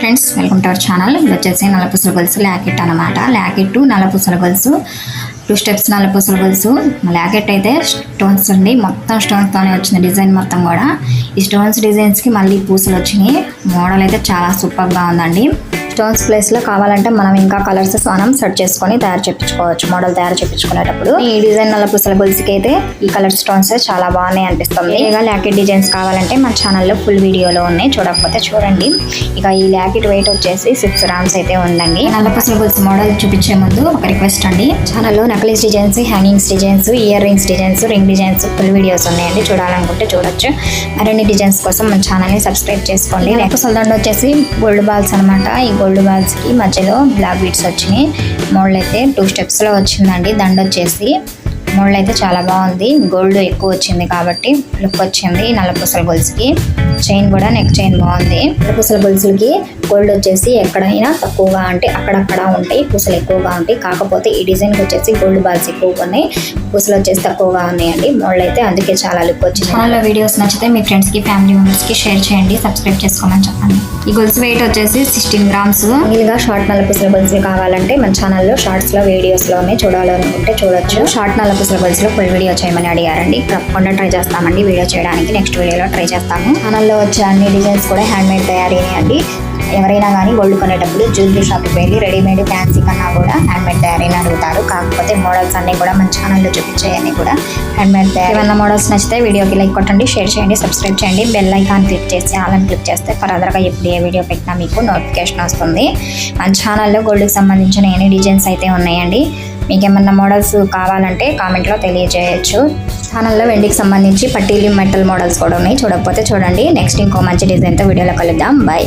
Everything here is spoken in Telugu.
Friends welcome to our channel ఇది వచ్చేసి నలపూసల గొలుసు ల్యాకెట్ అనమాట ల్యాకెట్ నలపూసల గొలుసు టూ స్టెప్స్ నలపూసల గొలుసు. ల్యాకెట్ అయితే స్టోన్స్ అండి. మొత్తం స్టోన్స్తోనే వచ్చింది డిజైన్ మొత్తం కూడా. ఈ స్టోన్స్ డిజైన్స్కి మళ్ళీ పూసలు వచ్చినాయి. మోడల్ అయితే చాలా సూపర్గా ఉందండి. స్టోన్స్ ప్లేస్లో కావాలంటే మనం ఇంకా కలర్స్ మనం సెట్ చేసుకొని తయారు చేయించుకోవచ్చు మోడల్ తయారు చేయించుకునేటప్పుడు ఈ డిజైన్ నల్ల పూసల గొలుసుకి అయితే ఈ కలర్ స్టోన్స్ చాలా బాగున్నాయి అనిపిస్తుంది. ఇక ల్యాకెట్ డిజైన్స్ కావాలంటే మన ఛానల్లో ఫుల్ వీడియోలో ఉన్నాయి. చూడకపోతే చూడండి. ఇక ఈ ల్యాకెట్ వెయిట్ వచ్చేసి సిక్స్ గ్రామ్స్ అయితే ఉందండి. నల్ల పూసల గొలుసు మోడల్ చూపించే ముందు ఒక రిక్వెస్ట్ అండి. ఛానల్లో necklace designs hangings designs ear rings designs ring designs full videos ఉన్నాయండి. చూడాలనుకుంటే చూడొచ్చు. మరిన్ని డిజైన్స్ కోసం మన ఛానల్ని సబ్స్క్రైబ్ చేసుకోండి. పూసల దండ వచ్చేసి గోల్డ్ బాల్స్ అనమాట ఈ గోల్డ్ గోల్డ్ బాల్స్కి మధ్యలో బ్లాక్ బీట్స్ వచ్చినాయి. మోడల్ అయితే టూ స్టెప్స్లో వచ్చిందండి. దండ వచ్చేసి మోడల్ అయితే చాలా బాగుంది. గోల్డ్ ఎక్కువ వచ్చింది కాబట్టి లుక్ వచ్చింది నల్లపూసల గొలుసుకి. చైన్ కూడా నెక్ చైన్ బాగుంది. నల్లపూసల గొలుసులకి గోల్డ్ వచ్చేసి ఎక్కడైనా తక్కువగా అంటే అక్కడక్కడ ఉంటాయి. పూసలు ఎక్కువగా ఉంటాయి. కాకపోతే ఈ డిజైన్కి వచ్చేసి గోల్డ్ బాల్స్ ఎక్కువగా ఉన్నాయి. పూసలు వచ్చేసి తక్కువగా ఉన్నాయండి. మోడల్ అయితే అందుకే చాలా లుక్ వచ్చింది ఛానల్లో వీడియోస్ నచ్చితే మీ ఫ్రెండ్స్కి ఫ్యామిలీ మెంబర్స్కి షేర్ చేయండి. సబ్స్క్రైబ్ చేసుకోమని చెప్పండి. ఈ గొలుసు వెయిట్ వచ్చేసి సిక్స్టీన్ గ్రామ్స్ మిగిలిగా షార్ట్ నల్లపూసల గొలుసులు కావాలంటే మన ఛానల్లో షార్ట్స్లో వీడియోస్లోనే చూడాలనుకుంటే చూడొచ్చు. షార్ట్ నల్లపూసల గొలుసులో ఫుల్ వీడియో చేయమని అడిగారండి. తప్పకుండా ట్రై చేస్తామండి. వీడియో చేయడానికి నెక్స్ట్ వీడియోలో ట్రై చేస్తాము. ఛానల్లో వచ్చే అన్ని డిజైన్స్ కూడా హ్యాండ్ మేడ్ తయారీ అండి. ఎవరైనా కానీ గోల్డ్ కొనేటప్పుడు జ్యువెలరీ షాప్కి వెళ్ళి రెడీమేడ్ ఫ్యాన్సీ కన్నా కూడా హ్యాండ్ మేడ్ తయారీని అడుగుతారు. కాకపోతే మోడల్స్ అన్ని కూడా మన ఛానల్లో చూపించేయని కూడా హ్యాండ్ మేడ్ తయారీ. ఏమైనా మోడల్స్ నచ్చితే వీడియోకి లైక్ కొట్టండి షేర్ చేయండి సబ్స్క్రైబ్ చేయండి. బెల్ ఐకాన్ క్లిక్ చేసి ఆలని క్లిక్ చేస్తే ఫర్దర్గా ఎప్పుడు ఏ వీడియో పెట్టినా మీకు నోటిఫికేషన్ వస్తుంది. మన ఛానల్లో గోల్డ్కి సంబంధించిన ఎన్ని డిజైన్స్ అయితే ఉన్నాయండి మీకేమన్నా మోడల్స్ కావాలంటే కామెంట్లో తెలియజేయచ్చు. ఛానల్లో వెండికి సంబంధించి పట్టీలు మెటల్ మోడల్స్ కూడా ఉన్నాయి. చూడకపోతే చూడండి. నెక్స్ట్ ఇంకో మంచి డిజైన్తో వీడియోలో కలుద్దాం. బాయ్